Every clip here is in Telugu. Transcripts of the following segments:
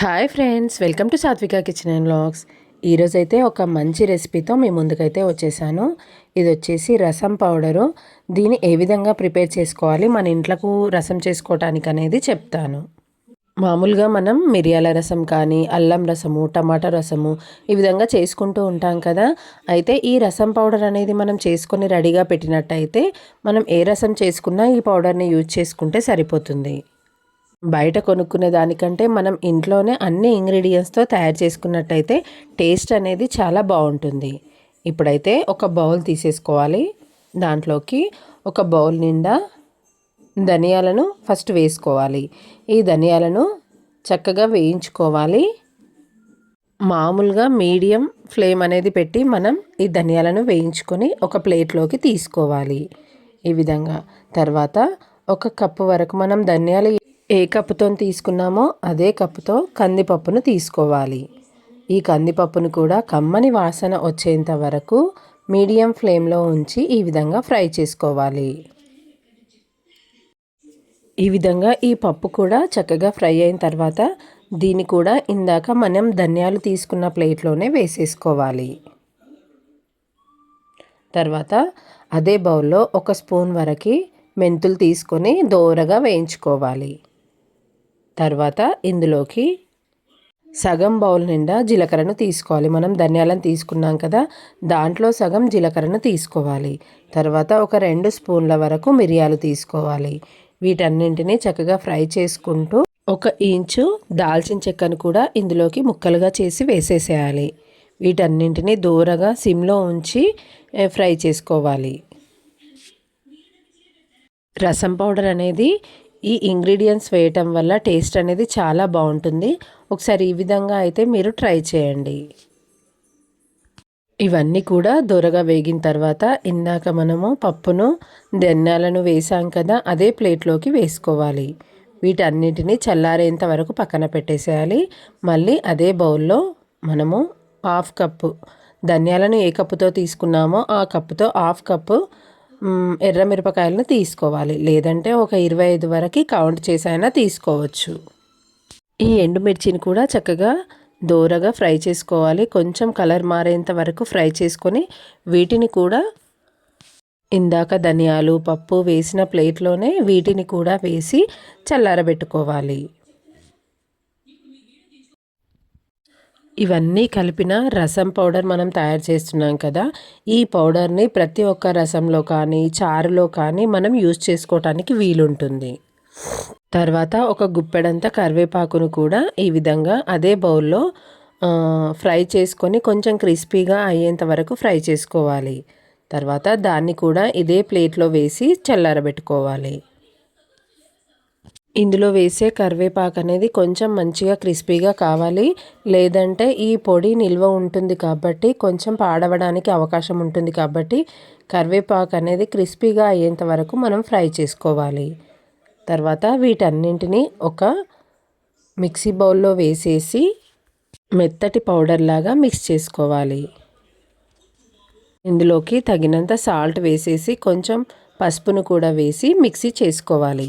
Hi friends welcome to Sathvika kitchen and vlogs ఈరోజైతే ఒక మంచి రెసిపీతో మీ ముందుకైతే వచ్చేసాను. ఇది వచ్చేసి రసం పౌడరు దీన్ని ఏ విధంగా ప్రిపేర్ చేసుకోవాలి? మన ఇంట్లకు రసం చేసుకోవటానికి అనేది చెప్తాను. మామూలుగా మనం మిరియాల రసం కానీ అల్లం రసము టమాటా రసము ఈ విధంగా చేసుకుంటూ ఉంటాం కదా. అయితే ఈ రసం పౌడర్ అనేది మనం చేసుకొని రెడీగా పెట్టినట్టయితే మనం ఏ రసం చేసుకున్నా ఈ పౌడర్ని యూజ్ చేసుకుంటే సరిపోతుంది. బయట కొనుక్కునే దానికంటే మనం ఇంట్లోనే అన్ని ఇంగ్రీడియంట్స్తో తయారు చేసుకున్నట్టయితే టేస్ట్ అనేది చాలా బాగుంటుంది. ఇప్పుడైతే ఒక బౌల్ తీసేసుకోవాలి. దాంట్లోకి ఒక బౌల్ నిండా ధనియాలను ఫస్ట్ వేసుకోవాలి. ఈ ధనియాలను చక్కగా వేయించుకోవాలి. మామూలుగా మీడియం ఫ్లేమ్ అనేది పెట్టి మనం ఈ ధనియాలను వేయించుకొని ఒక ప్లేట్లోకి తీసుకోవాలి. ఈ విధంగా తర్వాత ఒక కప్పు వరకు మనం ధనియాలు ఏ కప్పుతో తీసుకున్నామో అదే కప్పుతో కందిపప్పును తీసుకోవాలి. ఈ కందిపప్పును కూడా కమ్మని వాసన వచ్చేంత వరకు మీడియం ఫ్లేమ్లో ఉంచి ఈ విధంగా ఫ్రై చేసుకోవాలి. ఈ విధంగా ఈ పప్పు కూడా చక్కగా ఫ్రై అయిన తర్వాత దీన్ని కూడా ఇందాక మనం ధనియాలు తీసుకున్న ప్లేట్లోనే వేసేసుకోవాలి. తర్వాత అదే బౌల్లో ఒక స్పూన్ వరకు మెంతులు తీసుకొని దోరగా వేయించుకోవాలి. తర్వాత ఇందులోకి సగం బౌల్ నిండా జీలకర్రను తీసుకోవాలి. మనం ధనియాలను తీసుకున్నాం కదా దాంట్లో సగం జీలకర్రను తీసుకోవాలి. తర్వాత ఒక రెండు స్పూన్ల వరకు మిరియాలు తీసుకోవాలి. వీటన్నింటినీ చక్కగా ఫ్రై చేసుకుంటూ ఒక ఇంచు దాల్చిన చెక్కను కూడా ఇందులోకి ముక్కలుగా చేసి వేసేసేయాలి. వీటన్నింటినీ దూరగా సిమ్లో ఉంచి ఫ్రై చేసుకోవాలి. రసం పౌడర్ అనేది ఈ ఇంగ్రీడియంట్స్ వేయటం వల్ల టేస్ట్ అనేది చాలా బాగుంటుంది. ఒకసారి ఈ విధంగా అయితే మీరు ట్రై చేయండి. ఇవన్నీ కూడా దొరగా వేగిన తర్వాత ఇందాక మనము పప్పును ధన్యాలను వేసాం కదా అదే ప్లేట్లోకి వేసుకోవాలి. వీటన్నిటిని చల్లారేంత వరకు పక్కన పెట్టేసేయాలి. మళ్ళీ అదే బౌల్లో మనము హాఫ్ కప్పు ధనియాలను ఏ కప్పుతో తీసుకున్నామో ఆ కప్పుతో హాఫ్ కప్పు ఎర్ర మిరపకాయలను తీసుకోవాలి. లేదంటే ఒక ఇరవై ఐదు వరకు కౌంట్ చేసైనా తీసుకోవచ్చు. ఈ ఎండుమిర్చిని కూడా చక్కగా దోరగా ఫ్రై చేసుకోవాలి. కొంచెం కలర్ మారేంత వరకు ఫ్రై చేసుకొని వీటిని కూడా ఇందాక ధనియాలు పప్పు వేసిన ప్లేట్లోనే వీటిని కూడా వేసి చల్లారబెట్టుకోవాలి. ఇవన్నీ కలిపిన రసం పౌడర్ మనం తయారు చేస్తున్నాం కదా ఈ పౌడర్ని ప్రతి ఒక్క రసంలో కానీ చారులో కానీ మనం యూజ్ చేసుకోవటానికి వీలుంటుంది. తర్వాత ఒక గుప్పెడంత కరివేపాకును కూడా ఈ విధంగా అదే బౌల్లో ఫ్రై చేసుకొని కొంచెం క్రిస్పీగా అయ్యేంత వరకు ఫ్రై చేసుకోవాలి. తర్వాత దాన్ని కూడా ఇదే ప్లేట్లో వేసి చల్లారబెట్టుకోవాలి. ఇందులో వేసే కరివేపాకు అనేది కొంచెం మంచిగా క్రిస్పీగా కావాలి. లేదంటే ఈ పొడి నిల్వ ఉంటుంది కాబట్టి కొంచెం పాడవడానికి అవకాశం ఉంటుంది కాబట్టి కరివేపాకు అనేది క్రిస్పీగా అయ్యేంత వరకు మనం ఫ్రై చేసుకోవాలి. తర్వాత వీటన్నింటినీ ఒక మిక్సీ బౌల్లో వేసేసి మెత్తటి పౌడర్ లాగా మిక్స్ చేసుకోవాలి. ఇందులోకి తగినంత సాల్ట్ వేసేసి కొంచెం పసుపును కూడా వేసి మిక్సీ చేసుకోవాలి.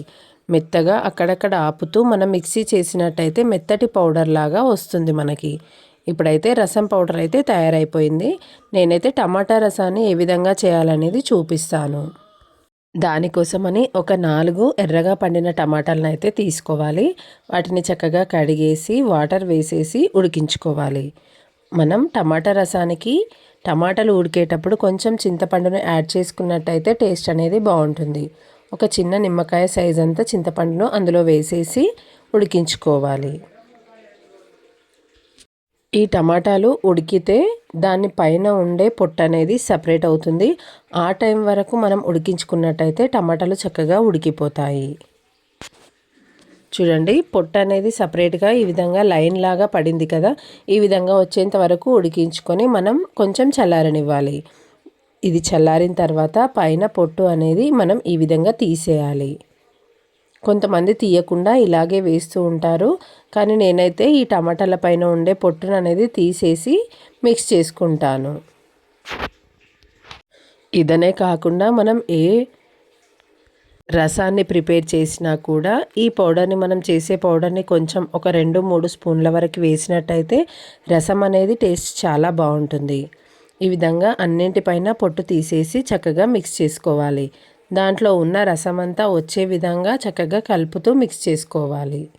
మెత్తగా అక్కడక్కడ ఆపుతూ మనం మిక్సీ చేసినట్టయితే మెత్తటి పౌడర్ లాగా వస్తుంది మనకి. ఇప్పుడైతే రసం పౌడర్ అయితే తయారైపోయింది. నేనైతే టమాటా రసాన్ని ఏ విధంగా చేయాలనేది చూపిస్తాను. దానికోసమని ఒక నాలుగు ఎర్రగా పండిన టమాటాలను అయితే తీసుకోవాలి. వాటిని చక్కగా కడిగేసి వాటర్ వేసేసి ఉడికించుకోవాలి. మనం టమాటా రసానికి టమాటాలు ఉడికేటప్పుడు కొంచెం చింతపండును యాడ్ చేసుకున్నట్టయితే టేస్ట్ అనేది బాగుంటుంది. ఒక చిన్న నిమ్మకాయ సైజ్ అంతా చింతపండును అందులో వేసేసి ఉడికించుకోవాలి. ఈ టమాటాలు ఉడికితే దాని పైన ఉండే పొట్టు అనేది సపరేట్ అవుతుంది. ఆ టైం వరకు మనం ఉడికించుకున్నట్టయితే టమాటాలు చక్కగా ఉడికిపోతాయి. చూడండి పొట్టు అనేది సపరేట్గా ఈ విధంగా లైన్ లాగా పడింది కదా. ఈ విధంగా వచ్చేంత వరకు ఉడికించుకొని మనం కొంచెం చల్లారనివ్వాలి. ఇది చల్లారిన తర్వాత పైన పొట్టు అనేది మనం ఈ విధంగా తీసేయాలి. కొంతమంది తీయకుండా ఇలాగే వేస్తూ ఉంటారు. కానీ నేనైతే ఈ టమాటాల పైన ఉండే పొట్టును అనేది తీసేసి మిక్స్ చేసుకుంటాను. ఇదనే కాకుండా మనం ఏ రసాన్ని ప్రిపేర్ చేసినా కూడా ఈ పౌడర్ని మనం చేసే పౌడర్ని కొంచెం ఒక రెండు మూడు స్పూన్ల వరకు వేసినట్టయితే రసం అనేది టేస్ట్ చాలా బాగుంటుంది. ఈ విధంగా అన్నింటిపైన పొట్టు తీసేసి చక్కగా మిక్స్ చేసుకోవాలి. దాంట్లో ఉన్న రసం అంతా వచ్చే విధంగా చక్కగా కలుపుతూ మిక్స్ చేసుకోవాలి.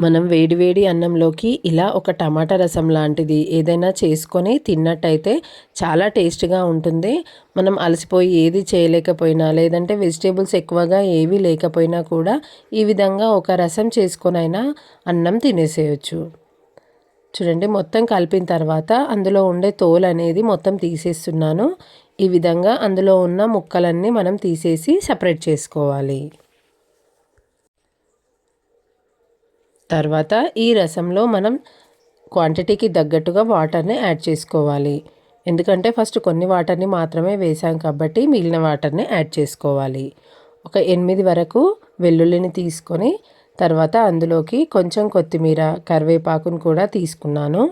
మనం వేడివేడి అన్నంలోకి ఇలా ఒక టమాటా రసం లాంటిది ఏదైనా చేసుకొని తిన్నట్టయితే చాలా టేస్ట్గా ఉంటుంది. మనం అలసిపోయి ఏది చేయలేకపోయినా లేదంటే వెజిటేబుల్స్ ఎక్కువగా ఏవి లేకపోయినా కూడా ఈ విధంగా ఒక రసం చేసుకొనైనా అన్నం తినేసేయచ్చు. చూడండి మొత్తం కలిపిన తర్వాత అందులో ఉండే తోలు అనేది మొత్తం తీసేస్తున్నాను. ఈ విధంగా అందులో ఉన్న ముక్కలన్నీ మనం తీసేసి సపరేట్ చేసుకోవాలి. తర్వాత ఈ రసంలో మనం క్వాంటిటీకి తగ్గట్టుగా వాటర్ని యాడ్ చేసుకోవాలి. ఎందుకంటే ఫస్ట్ కొన్ని వాటర్ని మాత్రమే వేసాం కాబట్టి మిగిలిన వాటర్ని యాడ్ చేసుకోవాలి. ఒక ఎనిమిది వరకు వెల్లుల్లిని తీసుకొని తర్వాత అందులోకి కొంచెం కొత్తిమీర కరివేపాకును కూడా తీసుకున్నాను.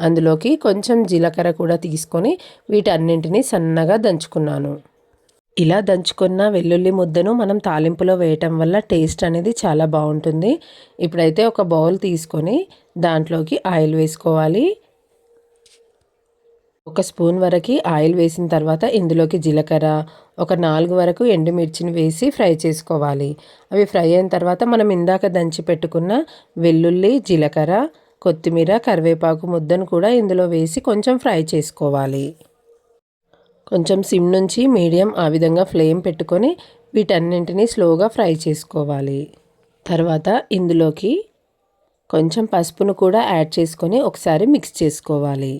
అందులోకి కొంచెం జీలకర్ర కూడా తీసుకొని వీటన్నింటినీ సన్నగా దంచుకున్నాను. ఇలా దంచుకున్న వెల్లుల్లి ముద్దను మనం తాలింపులో వేయటం వల్ల టేస్ట్ అనేది చాలా బాగుంటుంది. ఇప్పుడైతే ఒక బౌల్ తీసుకొని దాంట్లోకి ఆయిల్ వేసుకోవాలి. ఒక స్పూన్ వరకు ఆయిల్ వేసిన తర్వాత ఇందులోకి జీలకర్ర ఒక నాలుగు వరకు ఎండుమిర్చిని వేసి ఫ్రై చేసుకోవాలి. అవి ఫ్రై అయిన తర్వాత మనం ఇందాక దంచి పెట్టుకున్న వెల్లుల్లి జీలకర్ర కొత్తిమీర కరివేపాకు ముద్దను కూడా ఇందులో వేసి కొంచెం ఫ్రై చేసుకోవాలి. కొంచెం సిమ్ నుంచి మీడియం ఆ విధంగా ఫ్లేమ్ పెట్టుకొని వీటన్నింటినీ స్లోగా ఫ్రై చేసుకోవాలి. తర్వాత ఇందులోకి కొంచెం పసుపును కూడా యాడ్ చేసుకొని ఒకసారి మిక్స్ చేసుకోవాలి.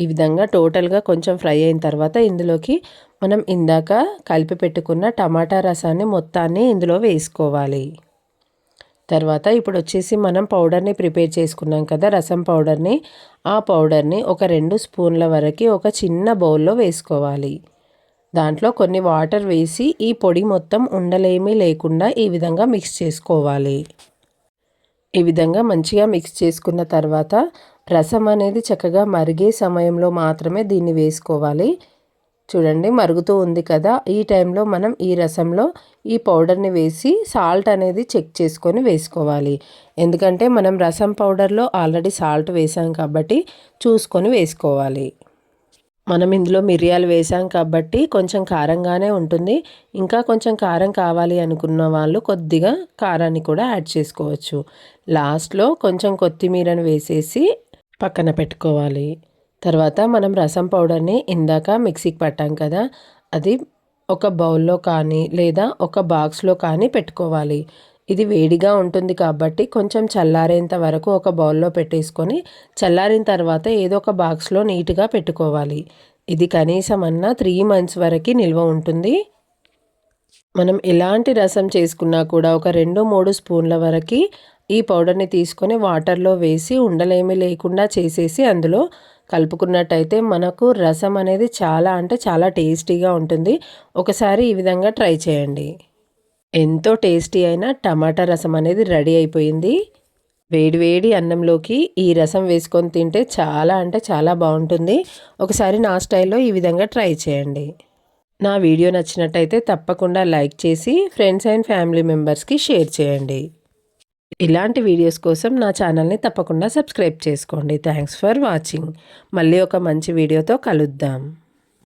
ఈ విధంగా టోటల్గా కొంచెం ఫ్రై అయిన తర్వాత ఇందులోకి మనం ఇందాక కలిపి పెట్టుకున్న టమాటా రసాన్ని మొత్తాన్ని ఇందులో వేసుకోవాలి. తర్వాత ఇప్పుడు వచ్చేసి మనం పౌడర్ని ప్రిపేర్ చేసుకున్నాం కదా రసం పౌడర్ని. ఆ పౌడర్ని ఒక రెండు స్పూన్ల వరకు ఒక చిన్న బౌల్లో వేసుకోవాలి. దాంట్లో కొన్ని వాటర్ వేసి ఈ పొడి మొత్తం ఉండలేమీ లేకుండా ఈ విధంగా మిక్స్ చేసుకోవాలి. ఈ విధంగా మంచిగా మిక్స్ చేసుకున్న తర్వాత రసం అనేది చక్కగా మరిగే సమయంలో మాత్రమే దీన్ని వేసుకోవాలి. చూడండి మరుగుతూ ఉంది కదా. ఈ టైంలో మనం ఈ రసంలో ఈ పౌడర్ని వేసి సాల్ట్ అనేది చెక్ చేసుకొని వేసుకోవాలి. ఎందుకంటే మనం రసం పౌడర్లో ఆల్రెడీ సాల్ట్ వేసాం కాబట్టి చూసుకొని వేసుకోవాలి. మనం ఇందులో మిరియాలు వేసాం కాబట్టి కొంచెం కారంగానే ఉంటుంది. ఇంకా కొంచెం కారం కావాలి అనుకున్న వాళ్ళు కొద్దిగా కారాన్ని కూడా యాడ్ చేసుకోవచ్చు. లాస్ట్లో కొంచెం కొత్తిమీరను వేసేసి పక్కన పెట్టుకోవాలి. తర్వాత మనం రసం పౌడర్ని ఇందాక మిక్సీకి పట్టాం కదా అది ఒక బౌల్లో కానీ లేదా ఒక బాక్స్లో కానీ పెట్టుకోవాలి. ఇది వేడిగా ఉంటుంది కాబట్టి కొంచెం చల్లారేంత వరకు ఒక బౌల్లో పెట్టేసుకొని చల్లారిన తర్వాత ఏదో ఒక బాక్స్లో నీట్గా పెట్టుకోవాలి. ఇది కనీసం అన్న త్రీ మంత్స్ వరకు నిల్వ ఉంటుంది. మనం ఎలాంటి రసం చేసుకున్నా కూడా ఒక రెండు మూడు స్పూన్ల వరకు ఈ పౌడర్ని తీసుకొని వాటర్లో వేసి ఉండలేమి లేకుండా చేసేసి అందులో కలుపుకున్నట్టయితే మనకు రసం అనేది చాలా అంటే చాలా టేస్టీగా ఉంటుంది. ఒకసారి ఈ విధంగా ట్రై చేయండి. ఎంతో టేస్టీ అయిన టమాటా రసం అనేది రెడీ అయిపోయింది. వేడివేడి అన్నంలోకి ఈ రసం వేసుకొని తింటే చాలా అంటే చాలా బాగుంటుంది. ఒకసారి నా స్టైల్లో ఈ విధంగా ట్రై చేయండి. నా వీడియో నచ్చినట్టయితే తప్పకుండా లైక్ చేసి ఫ్రెండ్స్ అండ్ ఫ్యామిలీ మెంబర్స్కి షేర్ చేయండి. ఇలాంటి వీడియోస్ కోసం నా ఛానల్ని తప్పకుండా సబ్స్క్రైబ్ చేసుకోండి. Thanks for watching. మళ్ళీ ఒక మంచి వీడియోతో కలుద్దాం.